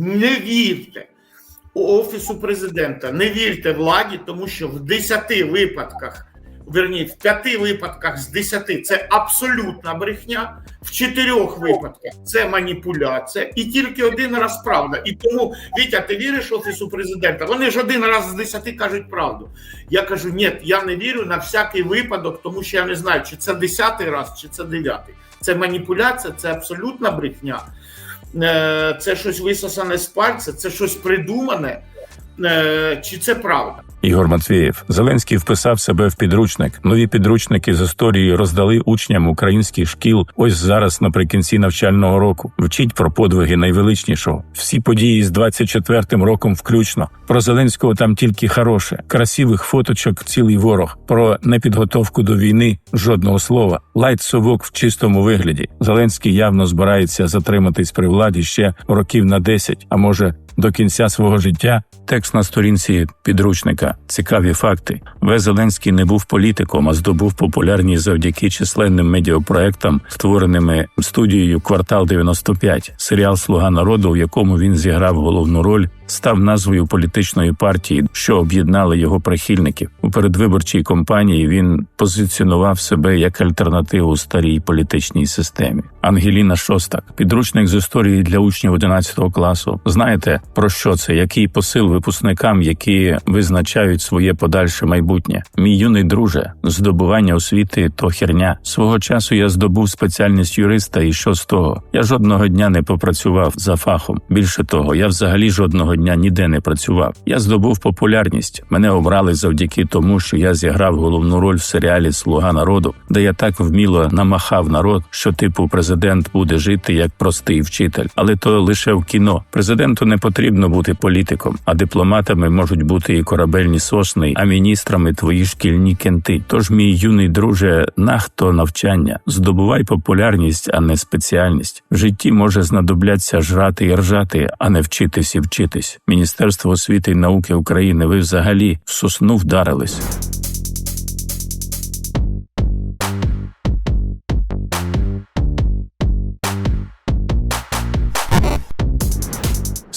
Не вірте офісу президента, не вірте владі, тому що в 10 випадках, верні, в 5 випадках з 10 це абсолютна брехня, в 4 випадках це маніпуляція, і тільки один раз правда. І тому, Вітя, ти віриш офісу президента? Вони ж один раз з 10 кажуть правду. Я кажу, ні, я не вірю на всякий випадок, тому що я не знаю, чи це 10 раз, чи це 9. Це маніпуляція, це абсолютна брехня. Е, Це щось висосане з пальця, це щось придумане, Е, чи це правда? Ігор Матвієв Зеленський вписав себе в підручник. Нові підручники з історії роздали учням українських шкіл. Ось зараз, наприкінці навчального року, вчить про подвиги найвеличнішого. Всі події з 24-м роком, включно про Зеленського там тільки хороше, красивих фоточок, цілий ворог. Про непідготовку до війни жодного слова. Лайт совок в чистому вигляді. Зеленський явно збирається затриматись при владі ще років на 10, а може до кінця свого життя. Текст на сторінці підручника. Цікаві факти. В. Зеленський не був політиком, а здобув популярність завдяки численним медіапроектам, створеними студією Квартал 95 Серіал Слуга народу, в якому він зіграв головну роль, став назвою політичної партії, що об'єднали його прихильників. У передвиборчій кампанії він позиціонував себе як альтернативу старій політичній системі. Ангеліна Шостак, підручник з історії для учнів 11 класу. Знаєте про що це? Який посил випускникам, які визначають своє подальше майбутнє? Мій юний друже, здобування освіти то херня. Свого часу я здобув спеціальність юриста, і що з того? Я жодного дня не попрацював за фахом. Більше того, я взагалі жодного дня ніде не працював. Я здобув популярність. Мене обрали завдяки тому, що я зіграв головну роль в серіалі Слуга народу, де я так вміло намахав народ, що типу президент буде жити як простий вчитель, але то лише в кіно. Президенту не потрібно бути політиком, а дипломатами можуть бути і корабельні сосни, а міністрами твої шкільні кенти. Тож, мій юний друже, нахто навчання, здобувай популярність, а не спеціальність. В житті може знадобляться жрати і ржати, а не вчитись і вчитись. Міністерство освіти і науки України. Ви взагалі в сосну вдарились.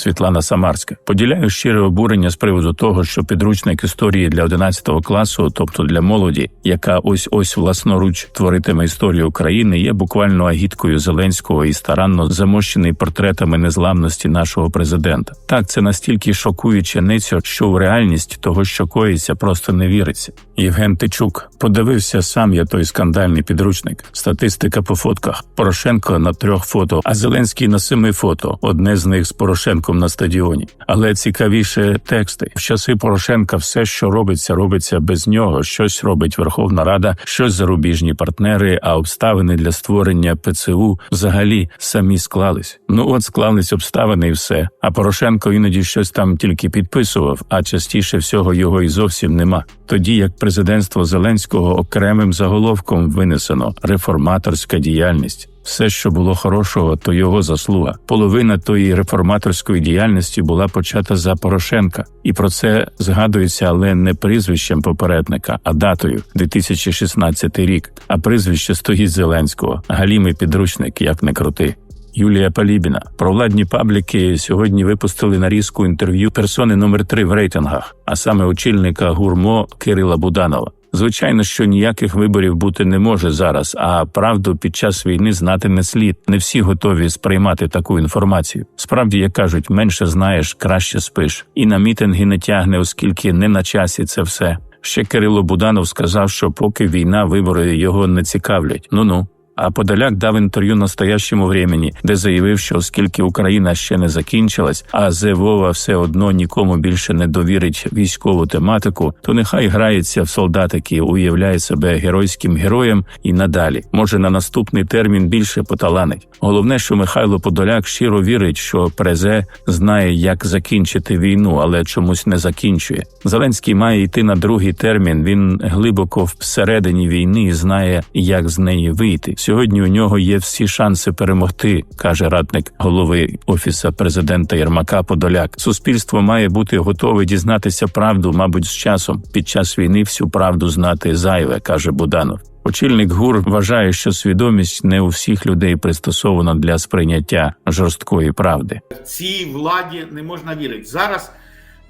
Світлана Самарська поділяю щире обурення з приводу того, що підручник історії для 11 класу, тобто для молоді, яка ось ось власноруч творитиме історію України, є буквально агіткою Зеленського і старанно замощений портретами незламності нашого президента. Так це настільки шокуюче ницьо, що в реальність того, що коїться, просто не віриться. Євген Тичук подивився сам я той скандальний підручник. Статистика по фотках. Порошенко на трьох фото, а Зеленський на семи фото. Одне з них з Порошенком на стадіоні. Але цікавіше тексти. В часи Порошенка все, що робиться, робиться без нього. Щось робить Верховна Рада, щось зарубіжні партнери, а обставини для створення ПЦУ взагалі самі склались. Ну от склались обставини і все. А Порошенко іноді щось там тільки підписував, а частіше всього його і зовсім нема. Тоді як президентство Зеленського окремим заголовком винесено реформаторська діяльність. Все, що було хорошого, то його заслуга. Половина тої реформаторської діяльності була почата за Порошенка, і про це згадується, але не прізвищем попередника, а датою 2016 рік. А прізвище стоїть Зеленського. Галімий підручник, як не крути. Юлія Палібіна провладні пабліки сьогодні випустили нарізку інтерв'ю персони номер 3 в рейтингах, а саме очільника гурмо Кирила Буданова. Звичайно, що ніяких виборів бути не може зараз, а правду під час війни знати не слід. Не всі готові сприймати таку інформацію. Справді, як кажуть, менше знаєш, краще спиш, і на мітинги не тягне, оскільки не на часі це все. Ще Кирило Буданов сказав, що поки війна вибори його не цікавлять. Ну ну. А Подоляк дав інтерв'ю настоящому времені, де заявив, що оскільки Україна ще не закінчилась, а Зевова все одно нікому більше не довірить військову тематику, то нехай грається в солдатики, уявляє себе геройським героєм і надалі. Може на наступний термін більше поталанить. Головне, що Михайло Подоляк щиро вірить, що Презе знає, як закінчити війну, але чомусь не закінчує. Зеленський має йти на другий термін. Він глибоко всередині війни і знає, як з неї вийти. Сьогодні у нього є всі шанси перемогти, каже радник голови офіса президента Єрмака Подоляк. Суспільство має бути готове дізнатися правду, мабуть, з часом. Під час війни всю правду знати зайве, каже Буданов. Очільник ГУР вважає, що свідомість не у всіх людей пристосована для сприйняття жорсткої правди. цій владі не можна вірити. Зараз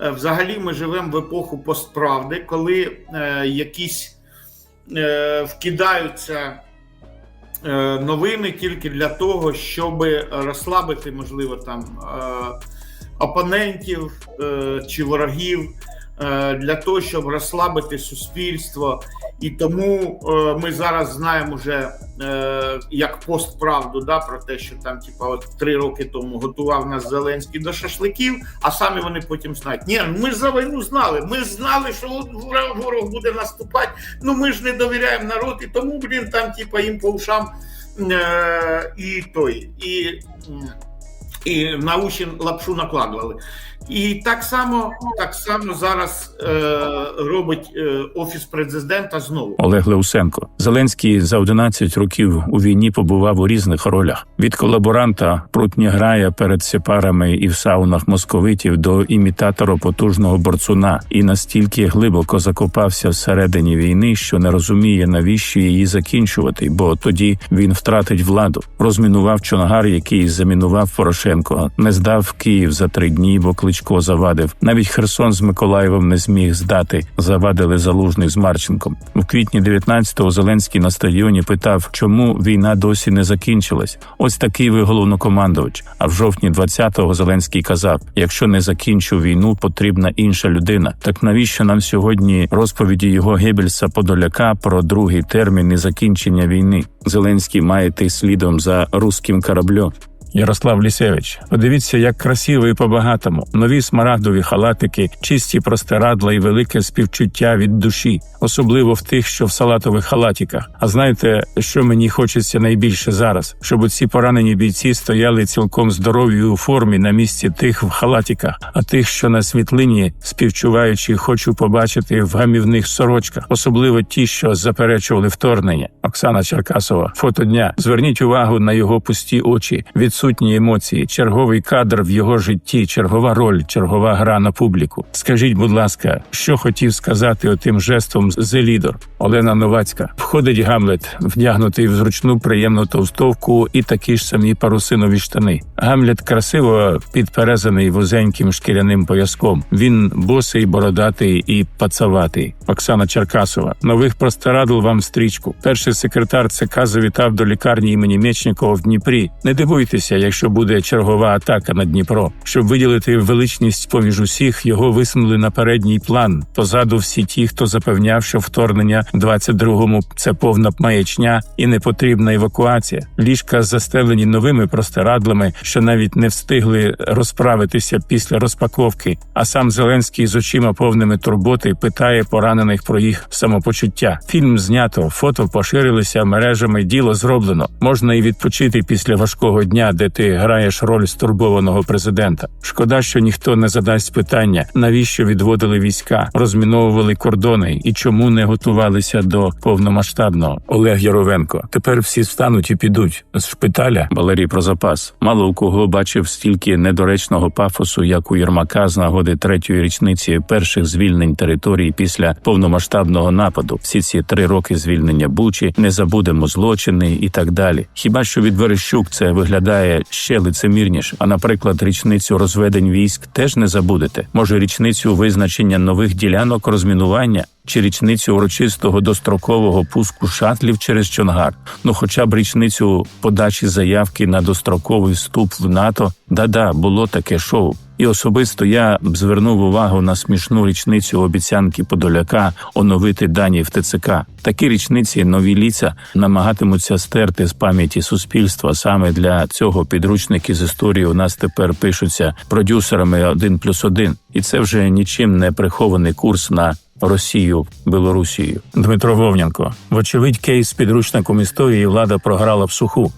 е, взагалі ми живемо в епоху постправди, коли е, якісь е, вкидаються новини тільки для того, щоб розслабити, можливо, там е, опонентів е, чи ворогів, е, для того, щоб розслабити суспільство. І тому е, ми зараз знаємо вже е, як постправду, да, про те, що там, типа, от три роки тому готував нас Зеленський до шашликів, а самі вони потім знають. Ні, ми за війну знали. Ми знали, що ворог буде наступати. Ну ми ж не довіряємо народ, і тому, блін, там, типа, їм по ушам е, і той, і, і на уші лапшу накладували. І так само, так само зараз е, робить е, офіс президента знову. Олег Леусенко. Зеленський за 11 років у війні побував у різних ролях: від колаборанта прутня грая перед сепарами і в саунах московитів до імітатора потужного борцуна, і настільки глибоко закопався всередині війни, що не розуміє, навіщо її закінчувати, бо тоді він втратить владу. Розмінував Чонгар, який замінував Порошенко, не здав Київ за три дні, бо Кличко завадив. Навіть Херсон з Миколаєвом не зміг здати. Завадили залужний з Марченком. У квітні 19-го Зеленський на стадіоні питав, чому війна досі не закінчилась. Ось такий ви головнокомандувач. А в жовтні 20-го Зеленський казав: якщо не закінчу війну, потрібна інша людина. Так навіщо нам сьогодні розповіді його Геббельса Подоляка про другий термін і закінчення війни? Зеленський має йти слідом за руським кораблем. Ярослав Лісевич, подивіться, як красиво і по-багатому. Нові смарагдові халатики, чисті простирадла і велике співчуття від душі, особливо в тих, що в салатових халатиках. А знаєте, що мені хочеться найбільше зараз? Щоб ці поранені бійці стояли цілком здорові у формі на місці тих в халатиках, а тих, що на світлині, співчуваючи, хочу побачити в гамівних сорочках, особливо ті, що заперечували вторгнення. Оксана Черкасова, фото дня. Зверніть увагу на його пусті очі, відсутні емоції, черговий кадр в його житті, чергова роль, чергова гра на публіку. Скажіть, будь ласка, що хотів сказати отим жестом «The Leader» Олена Новацька? Входить Гамлет, вдягнутий в зручну приємну товстовку і такі ж самі парусинові штани. Гамлет красиво підперезаний вузеньким шкіряним пояском. Він босий, бородатий і пацаватий. Оксана Черкасова. Нових простирадл вам стрічку. Перший секретар ЦК завітав до лікарні імені Мечникова в Дніпрі. Не дивуйтеся, якщо буде чергова атака на Дніпро. Щоб виділити величність поміж усіх, його висунули на передній план. Позаду всі ті, хто запевняв, що вторгнення в 22-му – це повна маячня і непотрібна евакуація. Ліжка застелені новими простирадлами, що навіть не встигли розправитися після розпаковки. А сам Зеленський з очима повними турботи питає поранених про їх самопочуття. Фільм знято, фото поширилися мережами. Діло зроблено. Можна і відпочити після важкого дня, де ти граєш роль стурбованого президента. Шкода, що ніхто не задасть питання, навіщо відводили війська, розміновували кордони і чому не готувалися до повномасштабного. Олег Яровенко. Тепер всі встануть і підуть з шпиталя. Валерій про запас. Мало у кого бачив стільки недоречного пафосу, як у Єрмака з нагоди третьої річниці перших звільнень території після повномасштабного нападу. Всі ці три роки звільнення Бучі, не забудемо злочини і так далі. Хіба що від Верещук це виглядає ще лицемірніше? А наприклад, річницю розведень військ теж не забудете. Може, річницю визначення нових ділянок розмінування. Чи річницю урочистого дострокового пуску шатлів через Чонгар, ну хоча б річницю подачі заявки на достроковий вступ в НАТО, да-да, було таке шоу. І особисто я б звернув увагу на смішну річницю обіцянки Подоляка оновити дані в ТЦК. Такі річниці нові ліця намагатимуться стерти з пам'яті суспільства. Саме для цього підручники з історії у нас тепер пишуться продюсерами один плюс один, і це вже нічим не прихований курс на Росію Білорусію. Дмитро Вовнянко. Вочевидь, кейс з підручником історії влада програла в суху.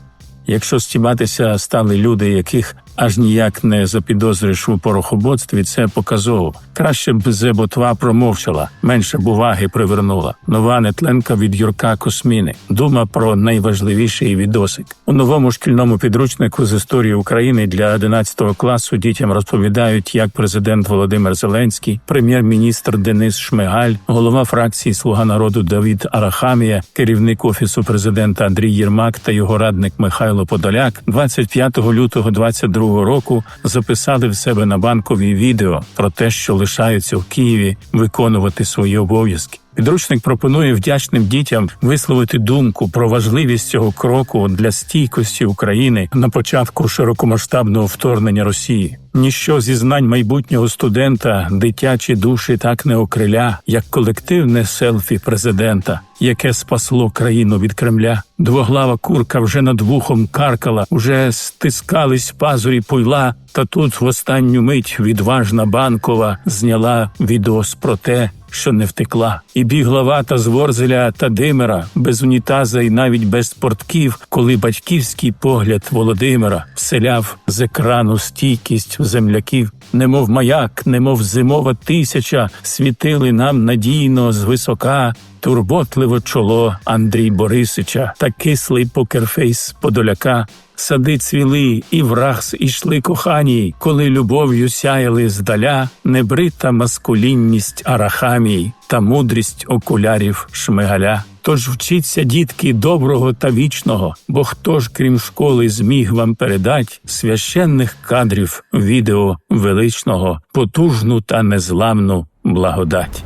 Якщо стібатися стали люди, яких аж ніяк не запідозриш у порохоботстві, це показово. Краще б Зеботва промовчала, менше б уваги привернула. Нова нетленка від Юрка Косміни. Дума про найважливіший відосик. У новому шкільному підручнику з історії України для 11 класу дітям розповідають, як президент Володимир Зеленський, прем'єр-міністр Денис Шмигаль, голова фракції Слуга народу Давід Арахамія, керівник офісу президента Андрій Єрмак та його радник Михайло Подоляк 25 лютого 22 року записали в себе на банковій відео про те, що лишаються в Києві виконувати свої обов'язки. Підручник пропонує вдячним дітям висловити думку про важливість цього кроку для стійкості України на початку широкомасштабного вторгнення Росії. Ніщо зі знань майбутнього студента дитячі душі так не окриля, як колективне селфі президента, яке спасло країну від Кремля. Двоглава курка вже над вухом каркала, уже стискались пазурі пойла. Та тут в останню мить відважна банкова зняла відос про те, що не втекла, і бігла вата з Ворзеля та Димера без унітаза і навіть без портків, коли батьківський погляд Володимира вселяв з екрану стійкість земляків, немов маяк, немов зимова тисяча, світили нам надійно звисока. Турботливо чоло Андрій Борисича та кислий покерфейс Подоляка. Сади цвіли, і враз ішли кохані, коли любов'ю сяяли здаля небрита маскулінність арахамій та мудрість окулярів шмигаля. Тож вчіться, дітки, доброго та вічного, бо хто ж, крім школи, зміг вам передать священних кадрів відео величного, потужну та незламну благодать.